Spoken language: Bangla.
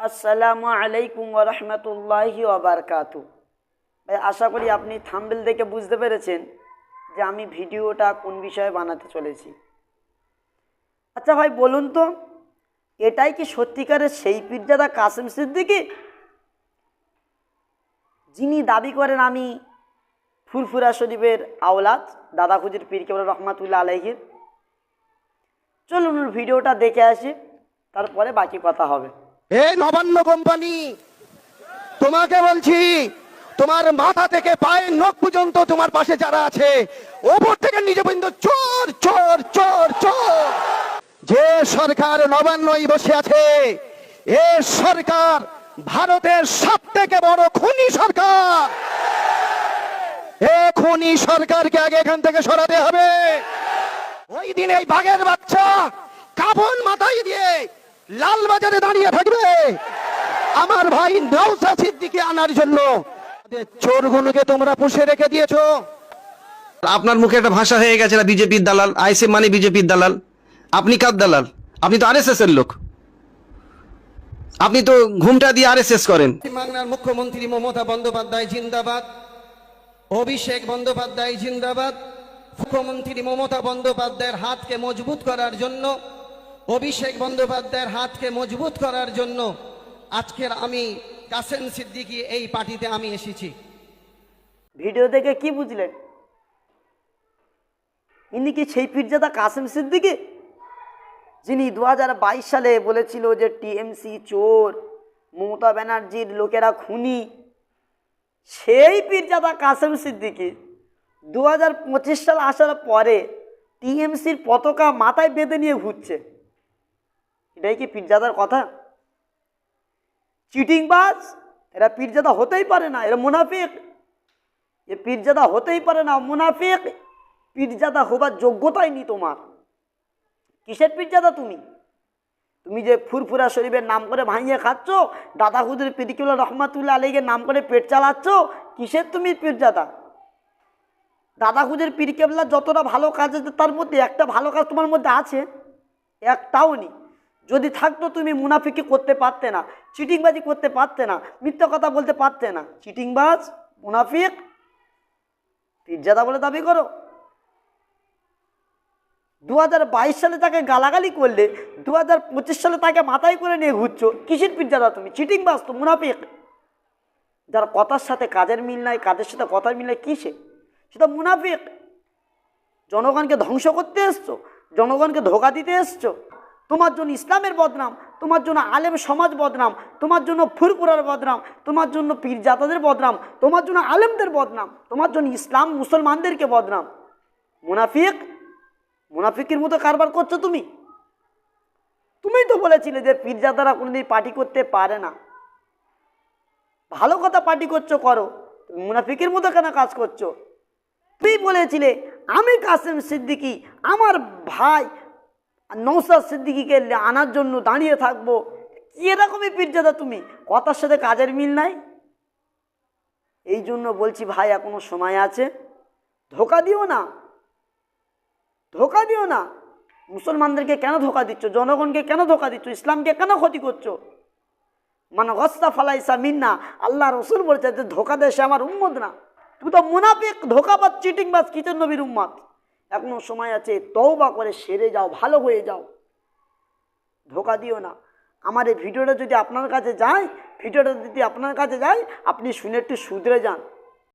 আসসালামু আলাইকুম রহমতুল্লাহি ওবরকাতু ভাই, আশা করি আপনি থাম্বেল দেখে বুঝতে পেরেছেন যে আমি ভিডিওটা কোন বিষয়ে বানাতে চলেছি। আচ্ছা ভাই, বলুন তো, এটাই কি সত্যিকারের সেই পীরজাদা কাসিম সিদ্দিকি? যিনি দাবি করেন আমি ফুরফুরা শরীফের আওলাদ, দাদা খুজির পীর কেবল রহমাতুল্লাহ আলহির চলুন ভিডিওটা দেখে আসি, তারপরে বাকি কথা হবে। এ নবান্ন কোম্পানি, তোমাকে বলছি, তোমার মাথা থেকে পায়ের নখ পর্যন্ত তোমার পাশে যারা আছে, ওপর থেকে নিজে পর্যন্ত চোর চোর চোর চোর। যে সরকার নবান্নই বসে আছে, এ সরকার ভারতের সব থেকে বড় খুনি সরকার। এ খুনি সরকারকে আগে এখান থেকে সরাতে হবে। ওই দিন এই বাঘের বাচ্চা কাফন মাথায় দিয়ে লাল বাজারে দাঁড়িয়ে থাকবে। আমার ভাই নৌসা সিদ্দিকে আনার জন্য। চোরগুলোকে তোমরা পুষে রেখে দিয়েছ। আপনার মুখে একটা ভাষা হয়ে গেছে বিজেপির দালাল? আইসে মানে বিজেপির দালাল? আপনি কার দালাল? আপনি তো আরএসএস এর লোক। আপনি তো ঘুমটা দিয়ে আরএসএস করেন। বাংলার মুখ্যমন্ত্রী মমতা বন্দ্যোপাধ্যায় জিন্দাবাদ। অভিষেক বন্দ্যোপাধ্যায় জিন্দাবাদ। মুখ্যমন্ত্রী মমতা বন্দ্যোপাধ্যায়ের হাতকে মজবুত করার জন্য অভিষেক বন্দ্যোপাধ্যায়ের হাতকে মজবুত করার জন্য আজকের আমি কাসেম সিদ্দিকী এই পার্টিতে আমি এসেছি। ভিডিও দেখে কি বুঝলেন? ইনি কি সেই পীরজাদা কাসেম সিদ্দিকি? যিনি দু হাজার বাইশ সালে বলেছিল যে টিএমসি চোর, মমতা ব্যানার্জির লোকেরা খুনি, সেই পীরজাদা কাসেম সিদ্দিকি দু সাল আসার পরে টিএমসির পতাকা মাথায় বেঁধে নিয়ে ঘুরছে। এটাই কি পীরজাদার কথা? চিটিং চিটিংবাজ এরা পীরজাদা হতেই পারে না, এরা মুনাফিক। এ পীরজাদা হতেই পারে না, মুনাফিক। পীরজাদা হবার যোগ্যতাই নি তোমার। কিসের পীরজাদা তুমি? তুমি যে ফুরফুরা শরীফের নাম করে ভাঙিয়ে খাচ্ছ, দাদা হুজুর পিরিকুল্লা রহমাতুল্লাহ আলীকে নাম করে পেট চালাচ্ছ, কিসের তুমি পীরজাদা? দাদা হুজুর পিরিকেবলা যতটা ভালো কাজ আছে তার মধ্যে একটা ভালো কাজ তোমার মধ্যে আছে, একটাও নেই। যদি থাকতো তুমি মুনাফিকি করতে পারতে না, চিটিংবাজি করতে পারতে না, মিথ্যা কথা বলতে পারতে না, চিটিংবাজ, মুনাফিক, পীরজাদা বলে দাবি করো। দু হাজার বাইশ সালে তাকে গালাগালি করলে দু হাজার পঁচিশ সালে তাকে মাথায় করে নিয়ে ঘুরছো, কিসের পীরজাদা তুমি? চিটিংবাজ তো, মুনাফিক। যার কথার সাথে কাজের মিল নাই, কাজের সাথে কথার মিল নাই কিসে সেটা মুনাফিক। জনগণকে ধ্বংস করতে এসছো, জনগণকে ধোকা দিতে এসছো। তোমার জন্য ইসলামের বদনাম, তোমার জন্য আলেম সমাজ বদনাম, তোমার জন্য ফুরপুরার বদনাম, তোমার জন্য পীরজাতাদের বদনাম, তোমার জন্য আলেমদের বদনাম, তোমার জন্য ইসলাম মুসলমানদেরকে বদনাম। মুনাফিক, মুনাফিকের মতো কারবার করছ তুমি। তুমি তো বলেছিলে যে পীরজাদারা কোনোদিন পার্টি করতে পারে না। ভালো কথা পার্টি করছ, করো। মুনাফিকের মতো কেন কাজ করছ? তুমি বলেছিলে, আমি কাসেম সিদ্দিকি, আমার ভাই নৌসাদ সিদ্দিকিকে আনার জন্য দাঁড়িয়ে থাকব। এরকমই পীরজাদা তুমি? কথার সাথে কাজের মিল নাই? এই জন্য বলছি, ভাই, এখনও সময় আছে। ধোকা দিও না। ধোকা দিও না। মুসলমানদেরকে কেন ধোকা দিচ্ছ? জনগণকে কেন ধোকা দিচ্ছ? ইসলামকে কেন ক্ষতি করছ? মানে গস্তা ফালাইসা মিন্না। আল্লাহ রসুল বলছে যে, ধোকা সে আমার উম্মত না। তুমি তো মুনাফিক, ধোকাবাজ, চিটিংবাজ কিচেন নবীর উম্মাদ এখনও সময় আছে, তওবা করে সেরে যাও, ভালো হয়ে যাও। ধোকা দিও না। আমার এই ভিডিওটা যদি আপনার কাছে যায়, ভিডিওটা যদি আপনার কাছে যায়, আপনি শুনে একটু শুধরে যান।